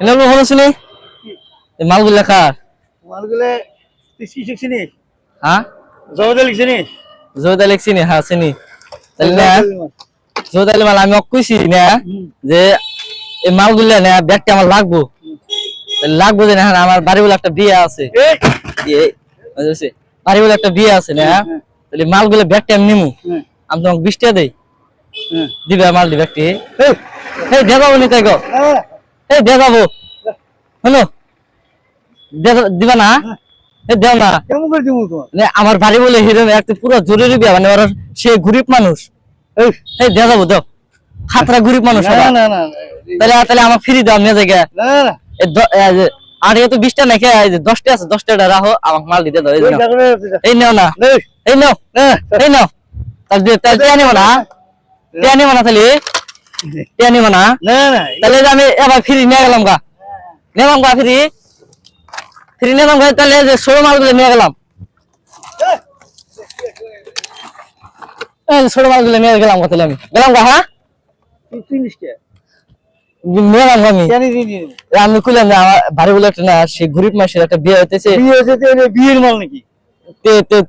এনে ভালো এই মালগুলা কার মালগুলো তুই কি শিখছিনি হ্যাঁ জগদে লিখছিনি জোদা লেখছিনি হ্যাঁ চিনি। তাহলে জোদা মাল। আমি অকুইছি না? যে এই মালগুলা না ব্যাগটা আমার লাগবো। লাগবো যে না আমার বাড়ি বলে একটা বিয়ে আছে। বাড়ি বলে একটা বিয়ে আছে না? তাহলে মালগুলো ব্যাগটা আমি নিমু। আমি তোমাকে বিশ টাকা দেই দিবে মাল দি ব্যাগটি। দেখাবো নি তাই গো এই দে- দিবা না? এই দেও না। কেমন করে দিব তোমার? মানে আমার বাড়ি বলে হিরো একটা পুরো জরুরি বিয়া মানে ওরা সে গরিব মানুষ। এই। দেওয়া যাব দাও। খাতরা গরিব মানুষ না না না না তাহলে তাহলে আমার ফ্রি দাও নিয়ে যাই গে। না না। এই দ- এই যে আর এত বিশটা নাকি দশটা আছে দশটা রাখো আমাকে মাল দিতে দাও এই নাও। না। এই নাও। এই নাও। তাহলে দে- তাহলে নিবো না। নিবো না তাহলে। টিয়া নিবো না? না না তাহলে আমি এবার ফ্রি নিয়ে গেলাম গা। নিলাম গা ফ্রি। ফ্রি নিলাম গা তাহলে যে ষোলো মালগুলো নিয়ে গেলাম। ষোলো মালগুলো নিয়ে গেলাম গা তাহলে আমি। গেলাম গা হ্যাঁ? আমি। আমি কইলাম যে আমার বাড়ি বলে একটা না সে গরিব মানুষের একটা বিয়ে হইতেছে। বিয়ে তো বিয়ের মাল নাকি?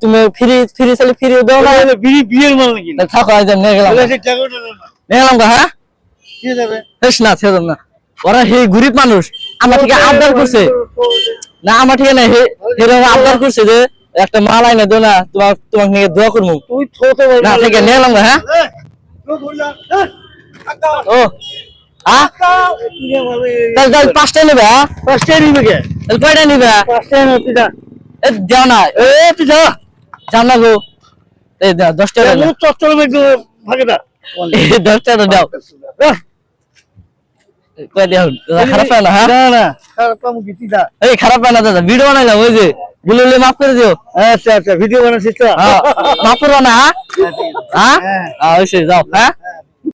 তুমি ফ্রি ফ্রি চাইলে ফ্রি দাও না। বিয়ের মাল নাকি? থাকো আজ গেলাম না। নিয়ে গেলাম গা হ্যাঁ? যাবে। না ছেড়ে না। ওরা হে গরিব মানুষ আমার থেকে আবদার করছে। না আমার ঠিক না হে এরকম আবদার করছে যে একটা মাল আইনে দো না তোমার তোমার নিয়ে দোয়া করব। তুই ছোট ভাই না ঠিক আছে নিয়ে হ্যাঁ? ও তাহলে তাহলে পাঁচটা নেবে নিবে কে? কয়টা নিবে? পাঁচটায় তুই এ যাও না এ তুই যা যাও না গো। এই দাও, চচ্চর ভাগে খারাপ না হ্যাঁ? না খারাপ এই খারাপ না দাদা ভিডিও বানাইলাম ওই যে বলে মাফ করে দিও। আচ্ছা আচ্ছা ভিডিও বানাচ্ছিস তো? হ্যাঁ মাফ করব না হ্যাঁ? হ্যাঁ? হ্যাঁ। হ্যাঁ ওই যাও হ্যাঁ?